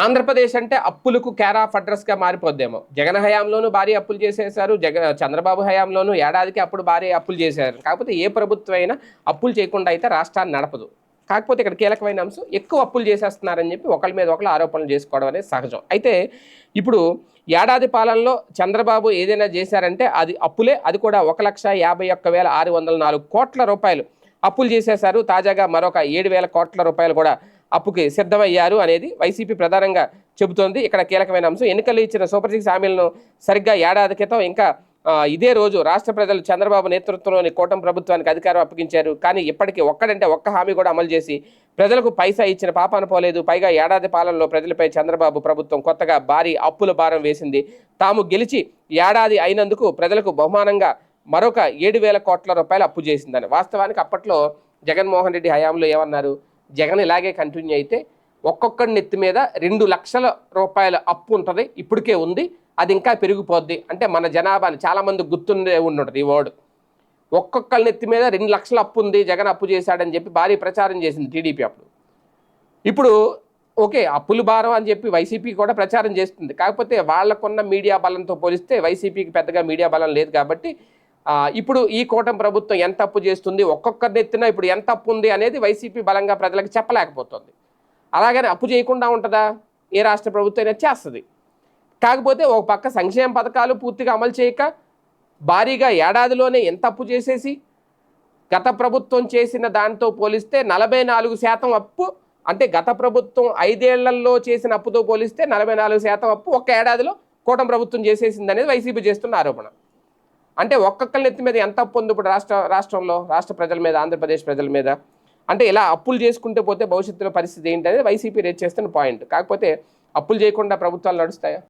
ఆంధ్రప్రదేశ్ అంటే అప్పులకు క్యార్ ఆఫ్ అడ్రస్గా మారిపోద్దేమో. జగన్ హయాంలోనూ భారీ అప్పులు చేసేశారు జగ చంద్రబాబు హయాంలోనూ ఏడాదికి అప్పుడు భారీ అప్పులు చేశారు కాకపోతే ఏ ప్రభుత్వం అయినా అప్పులు చేయకుండా అయితే రాష్ట్రాన్ని నడపదు. కాకపోతే ఇక్కడ కీలకమైన అంశం ఎక్కువ అప్పులు చేసేస్తున్నారని చెప్పి ఒకరి మీద ఒకరు ఆరోపణలు చేసుకోవడం అనేది సహజం. అయితే ఇప్పుడు ఏడాది పాలనలో చంద్రబాబు ఏదైనా చేశారంటే అది అప్పులే అది కూడా ఒక లక్ష యాభై ఒక్క వేల ఆరు వందల నాలుగు కోట్ల రూపాయలు అప్పులు చేసేశారు. తాజాగా మరొక ఏడు వేల కోట్ల రూపాయలు కూడా అప్పుకి సిద్ధమయ్యారు అనేది వైసీపీ ప్రధానంగా చెబుతోంది. ఇక్కడ కీలకమైన అంశం ఎన్నికలు ఇచ్చిన సూపర్ సిక్స్ హామీలను సరిగ్గా ఏడాది క్రితం ఇంకా ఇదే రోజు రాష్ట్ర ప్రజలు చంద్రబాబు నేతృత్వంలోని కూటమి ప్రభుత్వానికి అధికారం అప్పగించారు. కానీ ఇప్పటికీ ఒక్కడంటే ఒక్క హామీ కూడా అమలు చేసి ప్రజలకు పైసా ఇచ్చిన పాపాన పోలేదు పైగా ఏడాది పాలనలో ప్రజలపై చంద్రబాబు ప్రభుత్వం కొత్తగా భారీ అప్పుల భారం వేసింది. తాము గెలిచి ఏడాది అయినందుకు ప్రజలకు బహుమానంగా మరొక ఏడు వేల కోట్ల రూపాయలు అప్పు చేసిందని. వాస్తవానికి అప్పట్లో జగన్మోహన్ రెడ్డి హయాంలో ఏమన్నారు? జగన్ ఇలాగే కంటిన్యూ అయితే ఒక్కొక్కడి నెత్తి మీద రెండు లక్షల రూపాయల అప్పు ఉంటుంది ఇప్పటికే ఉంది అది ఇంకా పెరిగిపోద్ది. అంటే మన జనాభాని చాలామంది గుర్తుండే ఉంటుంది ఈ వర్డ్ ఒక్కొక్కళ్ళ నెత్తి మీద రెండు లక్షల అప్పు ఉంది జగన్ అప్పు చేశాడని చెప్పి భారీ ప్రచారం చేసింది టీడీపీ అప్పుడు. ఇప్పుడు ఓకే అప్పులు భారం అని చెప్పి వైసీపీ కూడా ప్రచారం చేస్తుంది. కాకపోతే వాళ్ళకున్న మీడియా బలంతో పోలిస్తే వైసీపీకి పెద్దగా మీడియా బలం లేదు కాబట్టి ఇప్పుడు ఈ కూటమి ప్రభుత్వం ఎంత అప్పు చేస్తుంది ఒక్కొక్కరిని ఎత్తినా ఇప్పుడు ఎంత అప్పు ఉంది అనేది వైసీపీ బలంగా ప్రజలకు చెప్పలేకపోతుంది. అలాగని అప్పు చేయకుండా ఉంటుందా? ఏ రాష్ట్ర ప్రభుత్వం అయినా చేస్తుంది. కాకపోతే ఒక పక్క సంక్షేమ పథకాలు పూర్తిగా అమలు చేయక భారీగా ఏడాదిలోనే ఎంత అప్పు చేసేసి గత ప్రభుత్వం చేసిన దాంతో పోలిస్తే నలభై నాలుగు శాతం అప్పు అంటే గత ప్రభుత్వం ఐదేళ్ళలో చేసిన అప్పుతో పోలిస్తే నలభై నాలుగు శాతం అప్పు ఒక్క ఏడాదిలో కూటమి ప్రభుత్వం చేసేసింది అనేది వైసీపీ చేస్తున్న ఆరోపణ. అంటే ఒక్కొక్కరి నెత్తి మీద ఎంత అప్పు ఉంది ఇప్పుడు రాష్ట్ర రాష్ట్రంలో రాష్ట్ర ప్రజల మీద ఆంధ్రప్రదేశ్ ప్రజల మీద? అంటే ఇలా అప్పులు చేసుకుంటే పోతే భవిష్యత్తులో పరిస్థితి ఏంటి వైసీపీ రేట్ చేస్తున్న పాయింట్. కాకపోతే అప్పులు చేయకుండా ప్రభుత్వాలు నడుస్తాయా?